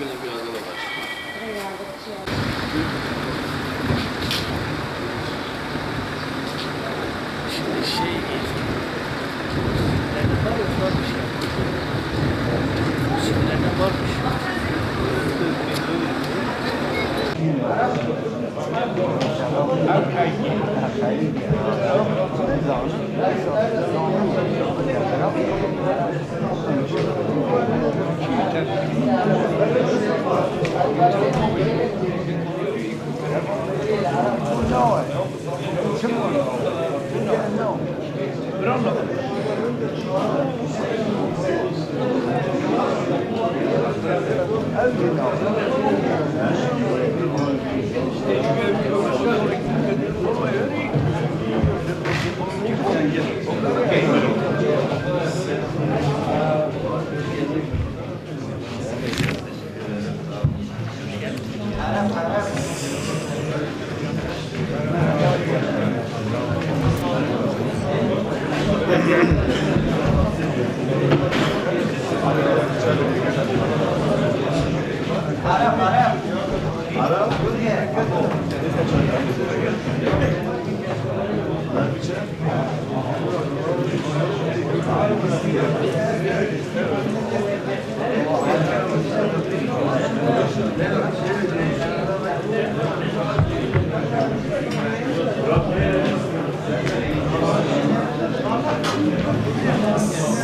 güne birazdan da başlıyor. Şimdi şey Şimdilerde var ya varmış ya. Şimdilerde varmış.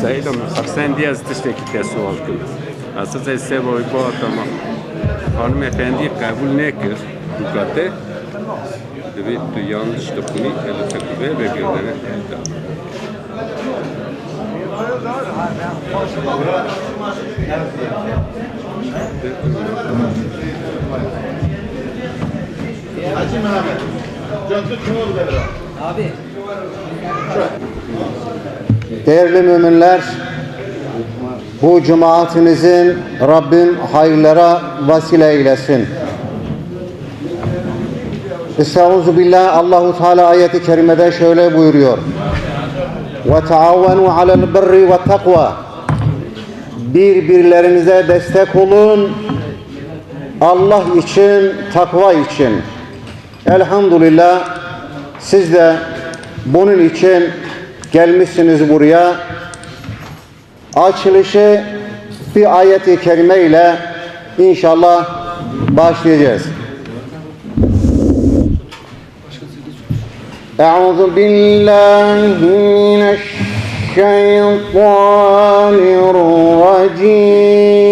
Sejdom, Aksen Diyaz teşvik sualkım. Asıl sevoy bu adama hanımefendi kabul ne kır dukate ve tu yanlış da bunu ele takıbe ve gördüğüne Hacı Mehmet. Cantu verir. Abi Değerli müminler, bu cemaatimizin Rabbim hayırlara vesile eylesin. Estaizu billah Allahu Teala ayeti kerimede şöyle buyuruyor. Ve taavenu alel birri ve takva. Birbirlerinize destek olun. Allah için, takva için. Elhamdülillah siz de bunun için gelmişsiniz buraya. Açılışı bir ayeti kerime ile inşallah başlayacağız. أعوذ بالله من الشيطان الرجيم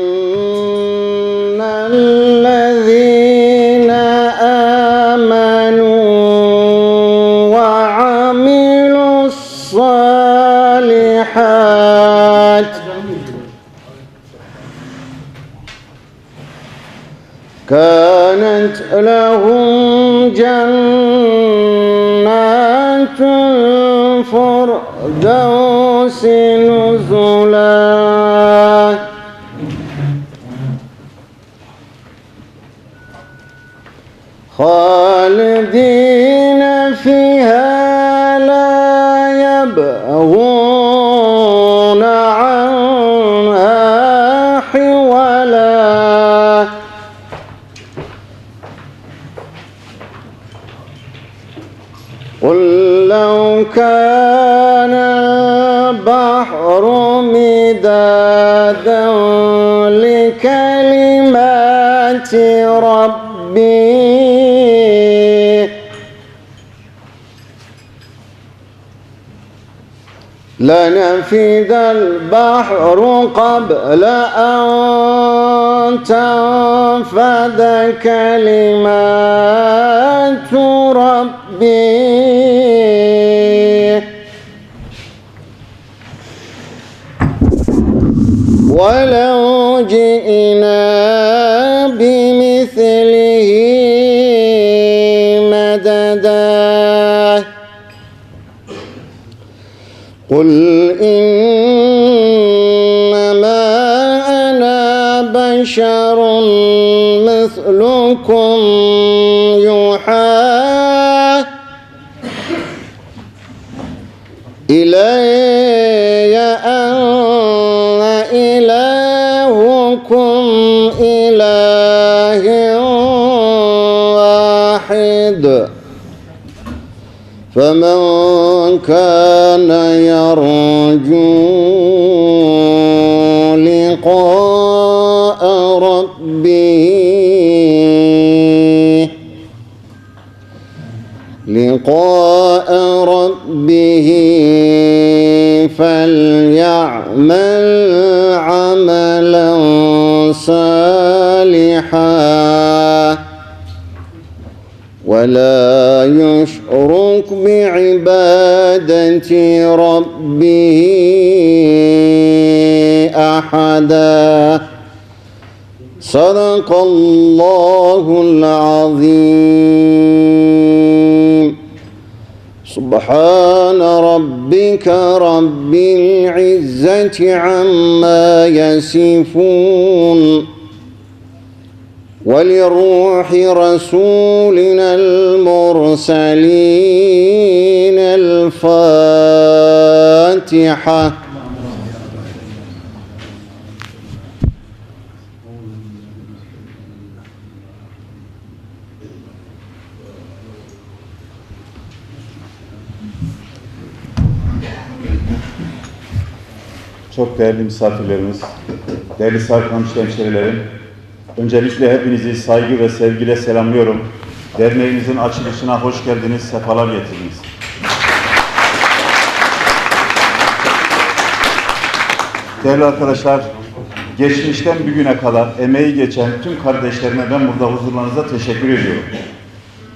كان البحر مدادا لكلمات ربي. لنفد البحر قبل أن تنفد كلمات ربي. ولو جئنا بمثله مددا. قل بشر مثلكم يوحى إلي أن إلهكم إله واحد. فمن كان يرجو لقاء لقاء ربه فليعمل عملا صالحا ولا يشرك بعبادة ربه أحدا. صدق الله العظيم. سبحان ربك رب العزة عما يصفون وللروح رسولنا المرسلين الفاتحة Çok değerli misafirlerimiz, değerli Sarıkamış hemşerilerim, öncelikle hepinizi saygı ve sevgiyle selamlıyorum. Derneğimizin açılışına hoş geldiniz, sefalar getirdiniz. Değerli arkadaşlar, geçmişten bugüne kadar emeği geçen tüm kardeşlerime ben burada huzurlarınızda teşekkür ediyorum.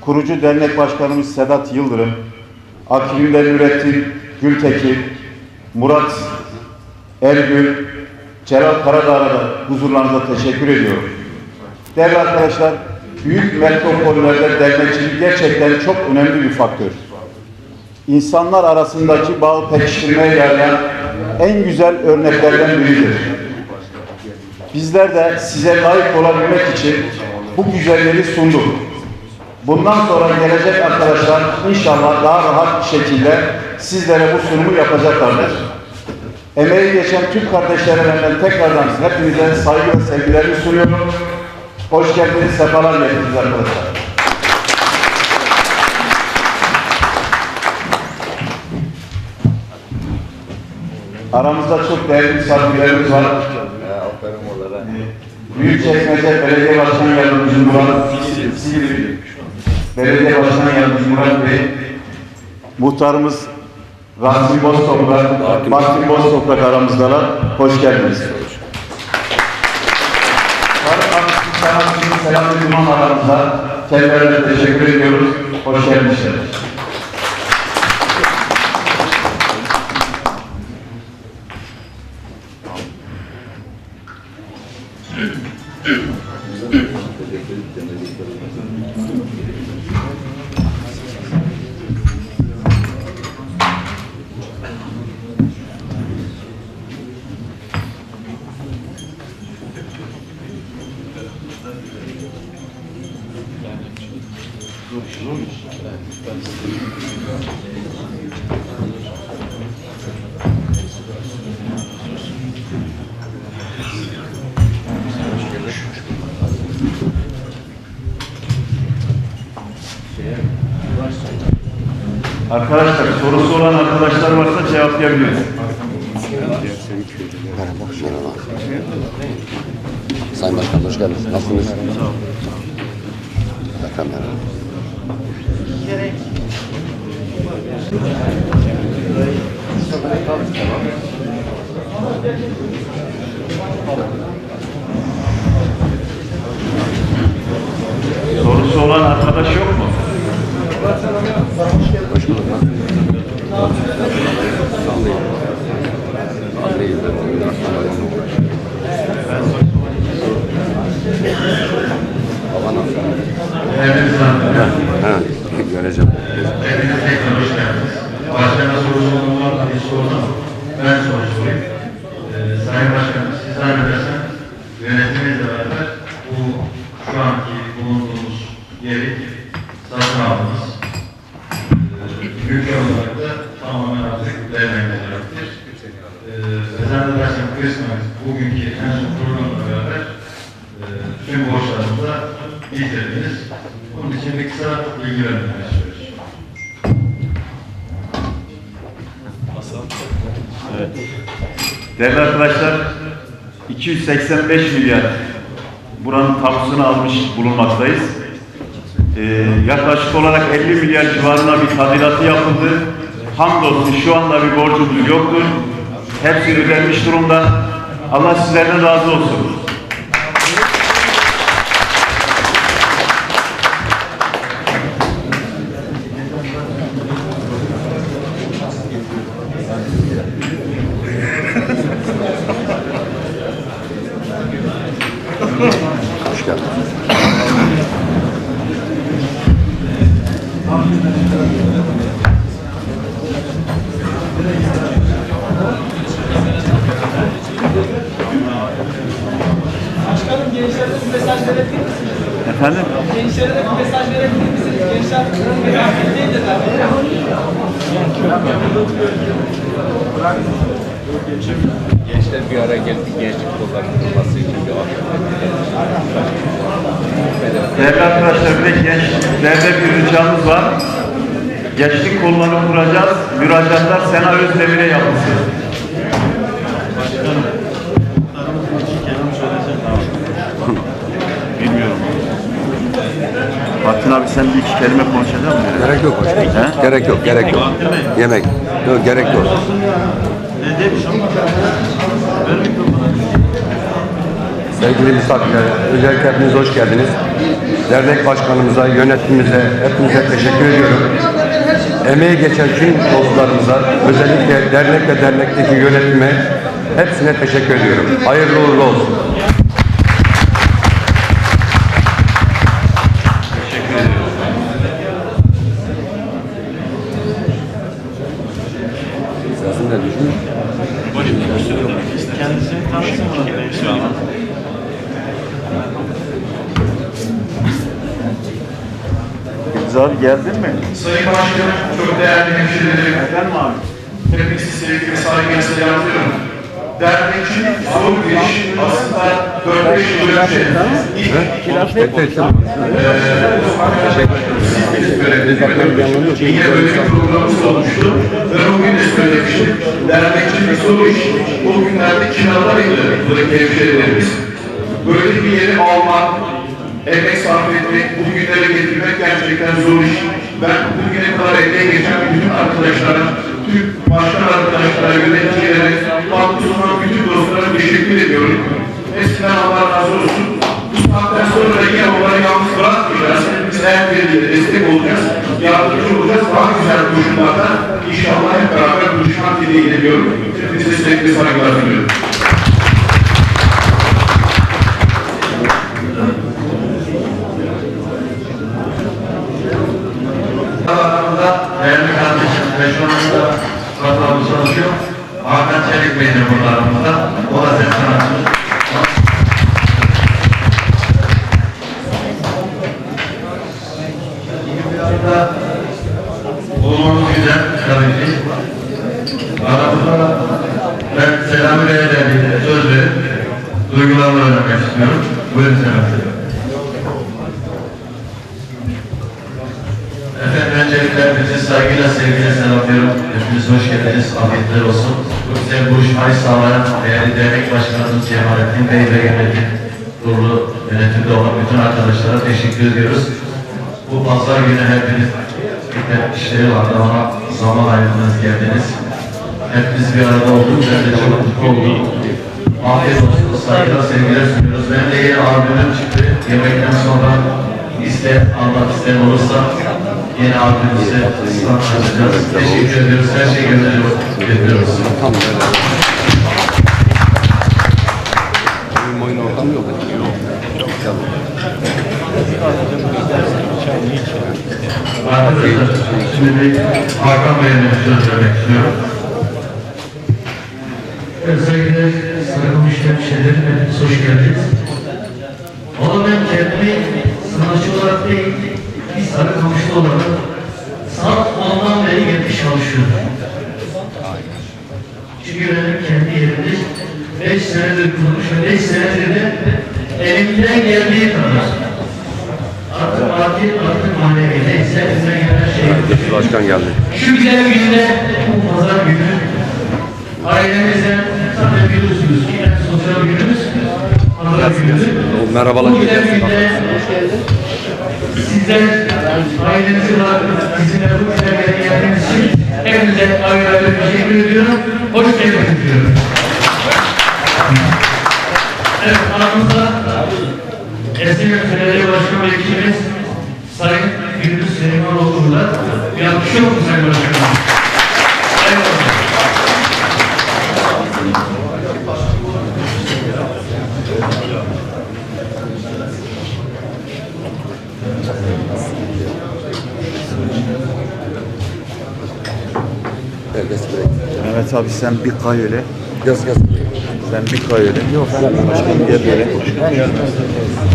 Kurucu dernek başkanımız Sedat Yıldırım, akibimde Nurettin Gültekin, Murat Ergül, Celal Karadağ'a da huzurlarınıza teşekkür ediyorum. Değerli arkadaşlar, büyük metropollerde dernekçilik gerçekten çok önemli bir faktör. İnsanlar arasındaki bağı pekiştirmeye yarayan en güzel örneklerden biridir. Bizler de size layık olabilmek için bu güzelleri sunduk. Bundan sonra gelecek arkadaşlar inşallah daha rahat bir şekilde sizlere bu sunumu yapacaklardır. Emeği geçen tüm kardeşlerime ben tekrardan hepinize saygı ve sevgilerimi sunuyorum. Hoş geldiniz, sefalar getirdiniz arkadaşlar. Aramızda çok değerli misafirlerimiz var. Büyükçekmece Belediye Başkan Yardımcısı Murat Silivri, Belediye Başkan Yardımcısı Murat Bey, Muhtarımız Rasim Boztoprak, Martin Boztoprak aramızdalar. Hoş geldiniz. Sanatçı'nın Selamlı Duman aramızda. Kendilerine teşekkür ediyoruz. Hoş gelmişler. Arkadaşlar sorusu olan arkadaşlar varsa cevaplayabiliriz. Sayın Başkan hoş geldiniz. Nasılsınız? Ekrem merhaba. Sorusu olan arkadaş yok mu? Hoş bulduk. Göreceğim. Hepiniz tekrar hoş geldiniz. Başkana sorusu olan bir sorun ama ben soru sorayım. Sayın Başkanım siz zannedersiniz 285 milyar buranın tapusunu almış bulunmaktayız. Ee, yaklaşık olarak 50 milyar civarına bir tadilatı yapıldı. Hamdolsun şu anda bir borcumuz yoktur. Hepsi ödenmiş durumda. Allah sizlerden razı olsun. Geldi. Gençlik kollarının kurulması için bir Değerli arkadaşlar bir de gençlerde bir ricamız var. Gençlik kollarını kuracağız. Müracaatlar Sena Özdemir'e yapılsın. Bilmiyorum. Bahattin abi sen bir iki kelime konuşacak mısın? Gerek yok başkanım. He? Gerek yok, gerek yok. Yemek. Yok, gerek yok. Sevgili misafirler, özellikle hepiniz hoş geldiniz. Dernek başkanımıza, yönetimimize, hepinize teşekkür ediyorum. Emeği geçen tüm dostlarımıza, özellikle dernek ve dernekteki yönetime hepsine teşekkür ediyorum. Hayırlı uğurlu olsun. Abi geldin mi? Sayın Başkanım, çok değerli hemşehrilerim, Efendim abi? hepinizi sevgi ve saygıyla selamlıyorum. Dernekçilik zor bir iş. Aslında 4-5 yıl önce ilk Yine böyle bir programımız olmuştu. Ben o gün de söylemiştim. Dernekçilik zor iş. O günlerde kiralarıydı buradaki hemşehrilerimiz. Böyle bir yeri almak, emek sarf etmek, bugünlere getirmek gerçekten zor iş. Ben bugüne kadar emeğe geçen bütün arkadaşlara, tüm başkan arkadaşlara, yöneticilere, farklı sunan bütün dostlara teşekkür ediyorum. Eskiden Allah razı olsun. Bu saatten sonra yine onları yalnız bırakmayacağız. Biz her birine destek olacağız. Yardımcı olacağız. Daha güzel koşullarda inşallah hep beraber buluşmak dileğiyle diyorum. Hepinize sevgili saygılar diliyorum. Bey'e de bir söz verip duygularımı öğrenmek istiyorum. Buyurun Selami Bey. Efendim öncelikle hepinizi saygıyla, sevgiyle selamlıyorum. Hepiniz hoş geldiniz, afiyetler olsun. Bu güzel buluşmayı sağlayan değerli dernek başkanımız Cemalettin Bey ve yönetim kurulu yönetimde olan bütün arkadaşlara teşekkür ediyoruz. Bu pazar günü hepiniz işleri vardı ama zaman ayırdınız, geldiniz. Hepimiz bir arada olduk, ben de çok mutlu. Afiyet olsun, saygılar, sevgiler sunuyoruz. Ben de yeni albümüm çıktı. Yemekten sonra isteyen, almak isteyen olursa yeni albümümüzü ıslah açacağız. Teşekkür ediyoruz. Her şey gönderiyoruz. Yapıyoruz. Tam böyle. Oyun oyun ortam yok. Yok. Arkadaşlar, şimdi Hakan Bey'e bir söz vermek istiyorum. Özellikle sarılmış hemşehrilerim hepiniz hoş geldiniz. Valla ben kendimi sanatçı olarak değil, bir sarı kamışlı olarak saat 10'dan beri çalışıyorum. Çünkü benim kendi yerimde 5 senedir kurmuş ve 5 senedir de elimden geldiği kadar artık maddi artık manevi neyse elimden gelen şey. Başkan geldi. Şu güzel günde bu pazar günü ailemizden zaten biliyorsunuz ki en sosyal günümüz pazar günüdür. Merhabalar. Bu güzel günde sizler ailenizi bırakıp bizimle bu güzel geldiğiniz için hepinize ayrı ayrı teşekkür ediyorum. Hoş geldiniz diyorum. Evet, aramızda Esenler Belediye Başkan Vekilimiz Sayın Gündüz Selimanoğlu burada. Bir alkış yok mu Sayın Başkanım? Eyvallah. Mehmet abi sen bir kay öyle. Yaz yaz. Sen bir kay öyle. Yok. Başkanım gel böyle.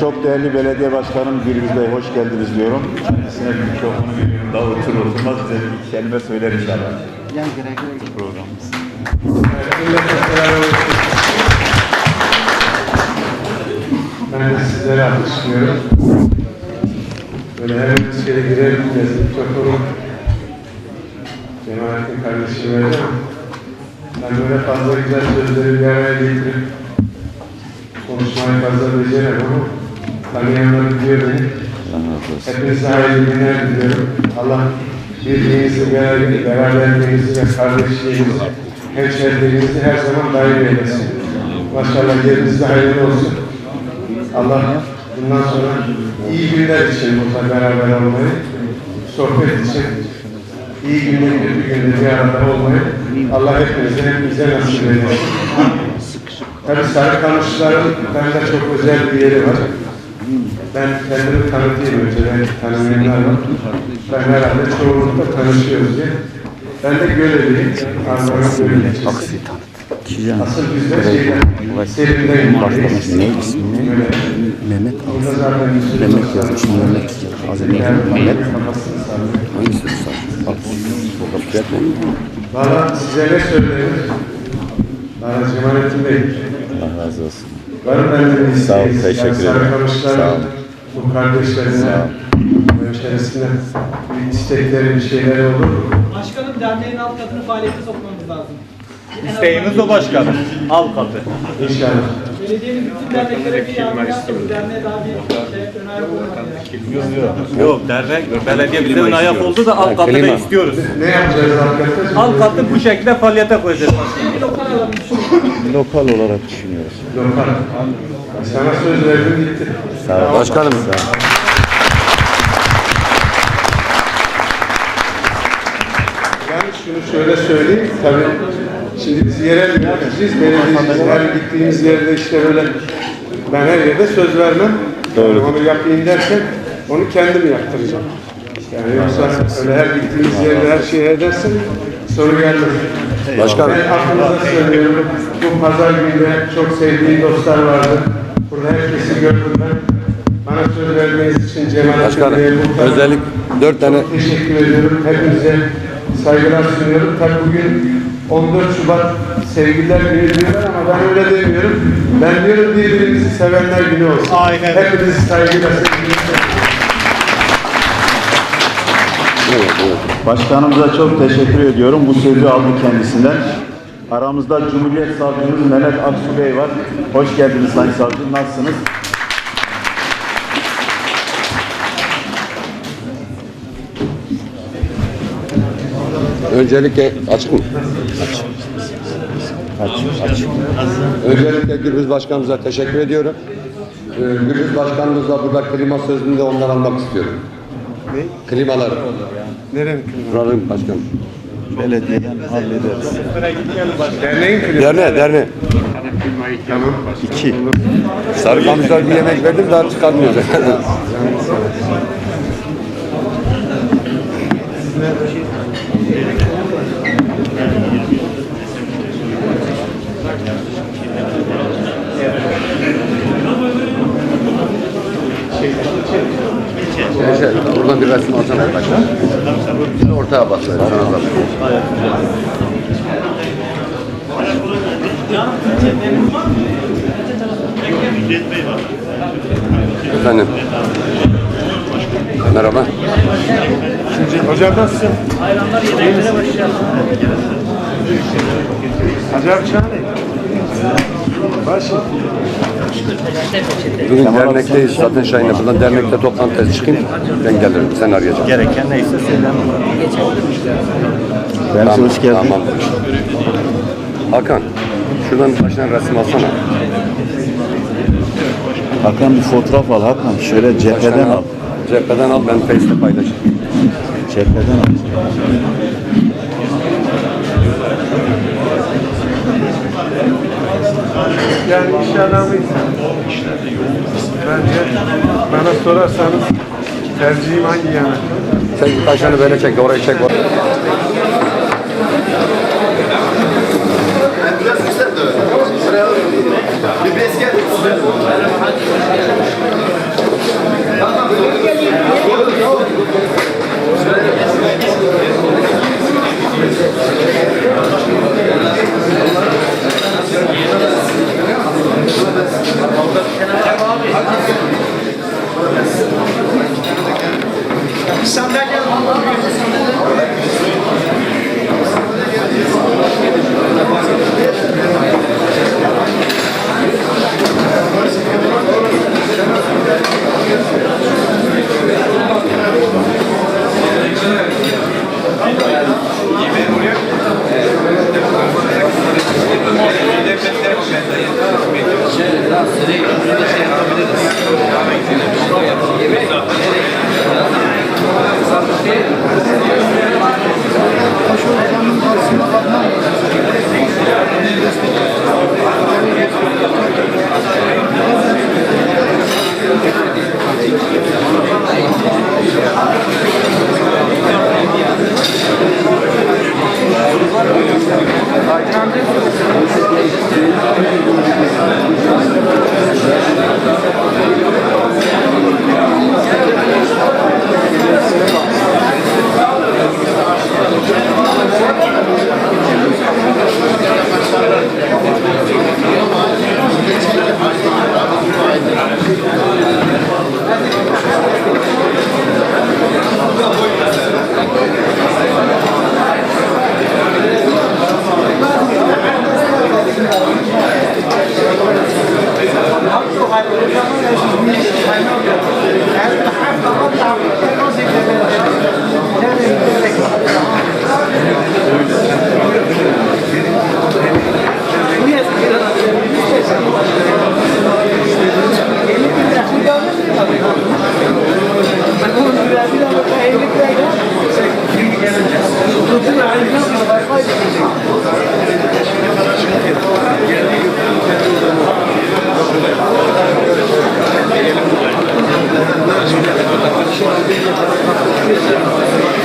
Çok değerli belediye başkanım Gürbüz Bey hoş geldiniz diyorum. Kendisine mikrofonu veriyorum. Daha otur oturmaz bize bir kelime söyler inşallah. Programımız. Ben de sizlere alkışlıyorum. Böyle her içeri girer girmez mikrofonu Cemalettin kardeşime. Ben böyle fazla güzel sözleri bir araya getirip konuşmayı fazla beceremem ama tanıyanlar biliyor beni. Hepinize hayırlı günler diliyorum. Allah birliğinizi, beraber- beraberliğinizi ve kardeşliğinizi, hemşeriliğinizi her zaman daim eylesin. Maşallah yerinizde hayırlı olsun. Allah bundan sonra iyi günler için burada beraber olmayı, sohbet için iyi günde, kötü günde bir arada olmayı Allah hepinize, hepimize nasip eylesin. Tabii Sarıkamışların bende çok özel bir yeri var. Ben kendimi tanıtayım önce, belki tanımayanlar var. Ben herhalde çoğunlukla tanışıyoruz diye. Ben de Göleli. Aksi Asıl bizde şeyden, Selim'den. Ne ismi? Mehmet. Mehmet yazmış. Mehmet. Mehmet. Hangisi Valla size ne söyleyeyim? Valla Cemalettin Bey. Allah razı olsun. Var mı benden bir Sağ ol, teşekkür Yani ederim. Sağ ol. Bu kardeşlerine, bu içerisinde bir istekleri, bir şeyler olur? Başkanım derneğin alt katını faaliyete sokmamız lazım. İsteğimiz o başkanım. Al katı. İnşallah. Belediyenin bütün derneklere bir yardım yaptığımız derneğe daha bir şey, ayak olmadı. Yok dernek belediye bize ön ayak oldu da alt katı da istiyoruz. Ne yapacağız arkadaşlar? Alt katı bu şekilde faaliyete koyacağız. Bir lokal olarak düşünüyoruz. Lokal. Sana söz verdim gitti. Başkanım. Yani şunu şöyle söyleyeyim, tabii şimdi biz yerel yöneticiyiz, belediyeciyiz. Her gittiğimiz yerde işte böyle, ben her yerde söz vermem. Doğru. Onu yapayım derken, onu kendim yaptıracağım. Yani yoksa öyle her gittiğimiz yerde her şeyi edersen soru gelmez. Başkanım. Ben aklınıza söylüyorum, bu pazar günü çok sevdiğim dostlar vardı. Burada herkesi gördüm ben. Bana söz verdiğiniz için Cemalettin Başkanım. Özellik dört tane teşekkür ediyorum. Hepinize saygılar sunuyorum. Tabii bugün 14 Şubat Sevgililer Günü diyorlar ama ben öyle demiyorum. Ben diyorum birbirimizi sevenler günü olsun. Aynen. Hepinizi saygıyla sevgiyle Başkanımıza çok teşekkür ediyorum. Bu sözü aldım kendisinden. Aramızda Cumhuriyet Savcımız Mehmet Aksu Bey var. Hoş geldiniz Sayın Savcım. Nasılsınız? Öncelikle açık mı? Aç, aç. Öncelikle Gürbüz Başkanımıza teşekkür ediyorum. Ee, Gürbüz Başkanımızla burada klima sözünde ondan almak istiyorum. Ne? Klimalar. Nereye Buranın başkanım. Belediyeden hallederiz. Derneğin klibü. Derneğe, derneğe. Tamam. İki. Sarıkamışlar bir yemek verdim daha çıkarmıyoruz. Gençler buradan bir resim alsana başla. Ortaya bak sana da. Efendim. Merhaba. Hocam nasılsın? Hacı abi çağırın. Başı. Bugün dernekteyiz zaten Şahin'le. Buradan dernekte toplantıya çıkayım. Ben gelirim. Sen arayacaksın. Gereken neyse söyle. Tamam, hoş geldin. Tamam. Hakan. Şuradan tane resim alsana. Hakan bir fotoğraf al Hakan. Şöyle cepheden al. Cepheden al ben Face'te paylaşayım. Cepheden al. Yani iş adamıysan. Bence bana sorarsanız tercihim hangi yana? Sen tane böyle çek. Orayı çek. Orayı. Sandalye Yemeğe vuruyor.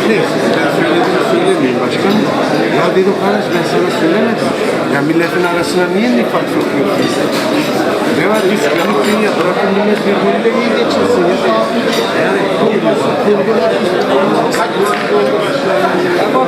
Neyse ben söyledim söylemeyeyim başkan. Ya dedim kardeş ben sana söylemedim. Ya milletin arasına niye nifak sokuyorsun? Ne var üç günlük dünya bırakın millet birbiriyle iyi geçirsin ya. Yani kurgular, kurgular, kaç Ama